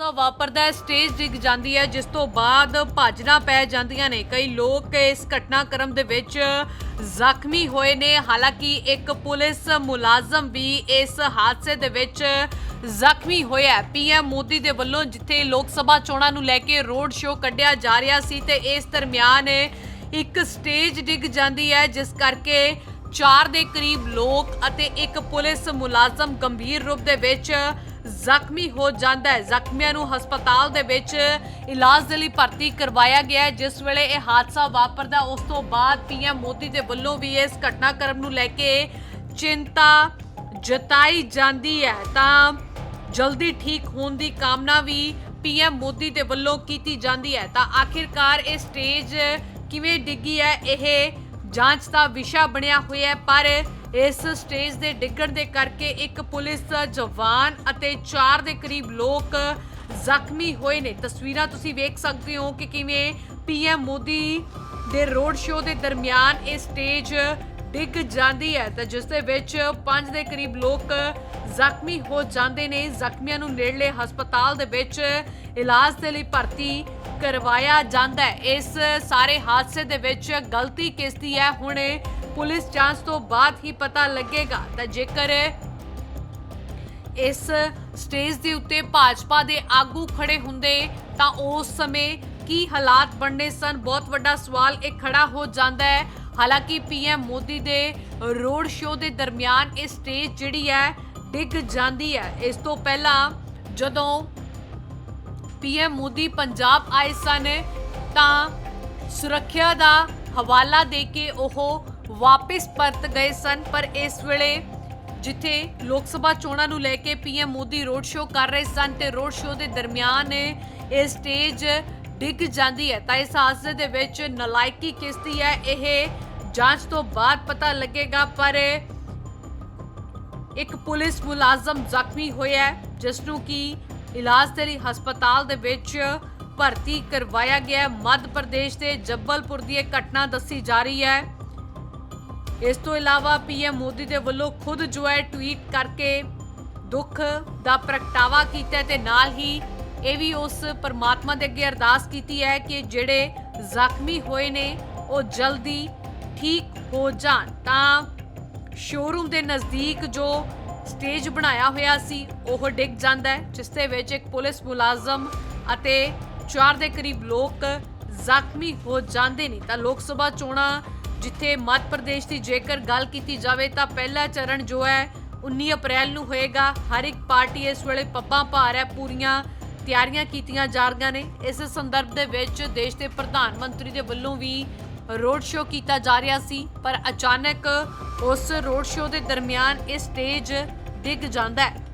ਹਾਦਸਾ ਵਾਪਰਦਾ ਹੈ, ਸਟੇਜ ਡਿੱਗ ਜਾਂਦੀ ਹੈ, ਜਿਸ ਤੋਂ ਬਾਅਦ ਭੱਜਣਾ ਪੈ ਜਾਂਦੀਆਂ ਨੇ। ਕਈ ਲੋਕ ਇਸ ਘਟਨਾਕ੍ਰਮ ਦੇ ਵਿੱਚ ਜ਼ਖਮੀ ਹੋਏ ਨੇ। ਹਾਲਾਂਕਿ ਇੱਕ ਪੁਲਿਸ ਮੁਲਾਜ਼ਮ ਵੀ ਇਸ ਹਾਦਸੇ ਦੇ ਵਿੱਚ ਜ਼ਖਮੀ ਹੋਇਆ ਪੀਐਮ ਮੋਦੀ ਦੇ ਵੱਲੋਂ ਜਿੱਥੇ ਲੋਕ ਸਭਾ ਚੋਣਾਂ ਨੂੰ ਲੈ ਕੇ ਰੋਡ ਸ਼ੋਅ ਕੱਢਿਆ ਜਾ ਰਿਹਾ ਸੀ, ਤੇ ਇਸ ਦਰਮਿਆਨ ਇੱਕ ਸਟੇਜ ਡਿੱਗ ਜਾਂਦੀ ਹੈ, ਜਿਸ ਕਰਕੇ ਚਾਰ ਦੇ ਕਰੀਬ ਲੋਕ ਅਤੇ ਇੱਕ ਪੁਲਿਸ ਮੁਲਾਜ਼ਮ ਗੰਭੀਰ ਰੂਪ ਦੇ ਵਿੱਚ ਜ਼ਖਮੀ ਹੋ ਜਾਂਦਾ ਹੈ। ਜ਼ਖਮੀਆਂ ਨੂੰ ਹਸਪਤਾਲ ਦੇ ਵਿੱਚ ਇਲਾਜ ਦੇ ਲਈ ਭਰਤੀ ਕਰਵਾਇਆ ਗਿਆ ਹੈ। ਜਿਸ ਵੇਲੇ ਇਹ ਹਾਦਸਾ ਵਾਪਰਦਾ, ਉਸ ਤੋਂ ਬਾਅਦ ਪੀਐਮ ਮੋਦੀ ਦੇ ਵੱਲੋਂ ਵੀ ਇਸ ਘਟਨਾਕ੍ਰਮ ਨੂੰ ਲੈ ਕੇ ਚਿੰਤਾ ਜਤਾਈ ਜਾਂਦੀ ਹੈ। ਤਾਂ ਜਲਦੀ ਠੀਕ ਹੋਣ ਦੀ ਕਾਮਨਾ ਵੀ ਪੀਐਮ ਮੋਦੀ ਦੇ ਵੱਲੋਂ ਕੀਤੀ ਜਾਂਦੀ ਹੈ। ਤਾਂ ਆਖਿਰਕਾਰ ਇਹ ਸਟੇਜ ਕਿਵੇਂ ਡਿੱਗੀ ਹੈ, ਇਹ ਜਾਂਚ ਦਾ ਵਿਸ਼ਾ ਬਣਿਆ ਹੋਇਆ ਹੈ। ਪਰ ਇਸ ਸਟੇਜ ਦੇ ਡਿੱਗਣ ਦੇ ਕਰਕੇ ਇੱਕ ਪੁਲਿਸ ਜਵਾਨ ਅਤੇ 4 ਦੇ ਕਰੀਬ ਲੋਕ ਜ਼ਖਮੀ ਹੋਏ ਨੇ। ਤਸਵੀਰਾਂ ਤੁਸੀਂ ਵੇਖ ਸਕਦੇ ਹੋ ਕਿ ਕਿਵੇਂ ਪੀਐਮ ਮੋਦੀ ਦੇ ਰੋਡ ਸ਼ੋਅ ਦੇ ਦਰਮਿਆਨ ਇਹ ਸਟੇਜ ਡਿੱਗ ਜਾਂਦੀ ਹੈ ਤਾਂ ਜਿਸ ਦੇ ਵਿੱਚ 5 ਦੇ ਕਰੀਬ ਲੋਕ ਜ਼ਖਮੀ ਹੋ ਜਾਂਦੇ ਨੇ। ਜ਼ਖਮੀਆਂ ਨੂੰ ਨੇੜਲੇ ਹਸਪਤਾਲ ਦੇ ਵਿੱਚ ਇਲਾਜ ਦੇ ਲਈ ਭਰਤੀ ਕਰਵਾਇਆ ਜਾਂਦਾ ਹੈ। ਇਸ ਸਾਰੇ ਹਾਦਸੇ ਦੇ ਵਿੱਚ ਗਲਤੀ ਕਿਸ ਦੀ ਹੈ? ਹੁਣ ਪੁਲਿਸ ਜਾਂਚ ਤੋਂ ਬਾਅਦ ਹੀ ਪਤਾ ਲੱਗੇਗਾ। ਤਾਂ ਜੇਕਰ ਇਸ ਸਟੇਜ ਦੇ ਉੱਤੇ ਭਾਜਪਾ ਦੇ ਆਗੂ ਖੜੇ ਹੁੰਦੇ, ਤਾਂ ਉਸ ਸਮੇਂ ਕੀ ਹਾਲਾਤ ਬਣਨੇ ਸਨ? ਬਹੁਤ ਵੱਡਾ ਸਵਾਲ ਇਹ ਖੜਾ ਹੋ ਜਾਂਦਾ ਹੈ। ਹਾਲਾਂਕਿ ਪੀਐਮ ਮੋਦੀ ਦੇ ਰੋਡ ਸ਼ੋਅ ਦੇ ਦਰਮਿਆਨ ਇਹ ਸਟੇਜ ਜਿਹੜੀ ਹੈ, ਡਿੱਗ ਜਾਂਦੀ ਹੈ। ਇਸ ਤੋਂ ਪਹਿਲਾਂ ਜਦੋਂ ਪੀਐਮ ਮੋਦੀ ਪੰਜਾਬ ਆਏ ਸਨ, ਤਾਂ ਸੁਰੱਖਿਆ ਦਾ ਹਵਾਲਾ ਦੇ ਕੇ ਉਹ ਵਾਪਸ ਪਰਤ ਗਏ ਸਨ, ਪਰ ਇਸ ਵੇਲੇ ਜਿੱਥੇ ਲੋਕ ਸਭਾ ਚੋਣਾਂ ਨੂੰ ਲੈ ਕੇ ਪੀਐਮ ਮੋਦੀ ਰੋਡ ਸ਼ੋਅ ਕਰ ਰਹੇ ਸਨ ਤੇ ਰੋਡ ਸ਼ੋਅ ਦੇ ਦਰਮਿਆਨ ਇਹ ਸਟੇਜ ਡਿੱਗ ਜਾਂਦੀ ਹੈ, ਤਾਂ ਇਸ ਹਾਦਸੇ ਦੇ ਵਿੱਚ ਨਲਾਇਕੀ ਕਿਸ ਦੀ ਹੈ, ਇਹ ਜਾਂਚ ਤੋਂ ਬਾਅਦ ਪਤਾ ਲੱਗੇਗਾ, ਪਰ ਇੱਕ ਪੁਲਿਸ ਮੁਲਾਜ਼ਮ ਜ਼ਖਮੀ ਹੋਇਆ ਹੈ, ਜਿਸ ਨੂੰ ਕਿ ਇਲਾਜ ਦੇ ਲਈ ਹਸਪਤਾਲ ਦੇ ਵਿੱਚ ਭਰਤੀ ਕਰਵਾਇਆ ਗਿਆ ਹੈ। ਮੱਧ ਪ੍ਰਦੇਸ਼ ਦੇ ਜੱਬਲਪੁਰ ਦੀ ਇਹ ਘਟਨਾ ਦੱਸੀ ਜਾ ਰਹੀ ਹੈ। ਇਸ ਤੋਂ ਇਲਾਵਾ ਪੀਐਮ ਮੋਦੀ ਦੇ ਵੱਲੋਂ ਖੁਦ ਜੋ ਹੈ ਟਵੀਟ ਕਰਕੇ ਦੁੱਖ ਦਾ ਪ੍ਰਗਟਾਵਾ ਕੀਤਾ ਹੈ ਤੇ ਨਾਲ ਹੀ ਇਹ ਵੀ ਉਸ ਪਰਮਾਤਮਾ ਦੇ ਅੱਗੇ ਅਰਦਾਸ ਕੀਤੀ ਹੈ ਕਿ ਜਿਹੜੇ ਜ਼ਖਮੀ ਹੋਏ ਨੇ, ਉਹ ਜਲਦੀ ਠੀਕ ਹੋ ਜਾਣ। ਤਾਂ ਸ਼ੋਰੂਮ ਦੇ ਨਜ਼ਦੀਕ ਜੋ ਸਟੇਜ ਬਣਾਇਆ ਹੋਇਆ ਸੀ, ਉਹ ਡਿੱਗ ਜਾਂਦਾ ਹੈ, ਜਿਸ ਦੇ ਵਿੱਚ ਇੱਕ ਪੁਲਿਸ ਮੁਲਾਜ਼ਮ ਅਤੇ 4 ਦੇ ਕਰੀਬ ਲੋਕ ਜ਼ਖਮੀ ਹੋ ਜਾਂਦੇ ਨੇ। ਤਾਂ ਲੋਕ ਸਭਾ ਚੋਣਾਂ ਜਿੱਥੇ ਮੱਧ ਪ੍ਰਦੇਸ਼ ਦੀ ਜੇਕਰ ਗੱਲ ਕੀਤੀ ਜਾਵੇ ਤਾਂ ਪਹਿਲਾ ਚਰਨ ਜੋ ਹੈ 19 ਅਪ੍ਰੈਲ ਨੂੰ ਹੋਏਗਾ। ਹਰ ਇੱਕ ਪਾਰਟੀ ਇਸ ਵੇਲੇ ਪੱਬਾਂ ਭਾਰ ਹੈ, ਪੂਰੀਆਂ ਤਿਆਰੀਆਂ ਕੀਤੀਆਂ ਜਾ ਰਹੀਆਂ ਨੇ। ਇਸ ਸੰਦਰਭ ਦੇ ਵਿੱਚ ਦੇਸ਼ ਦੇ ਪ੍ਰਧਾਨ ਮੰਤਰੀ ਦੇ ਵੱਲੋਂ ਵੀ ਰੋਡ ਸ਼ੋਅ ਕੀਤਾ ਜਾ ਰਿਹਾ ਸੀ, ਪਰ ਅਚਾਨਕ ਉਸ ਰੋਡ ਸ਼ੋਅ ਦੇ ਦਰਮਿਆਨ ਇਹ ਸਟੇਜ ਡਿੱਗ ਜਾਂਦਾ ਹੈ।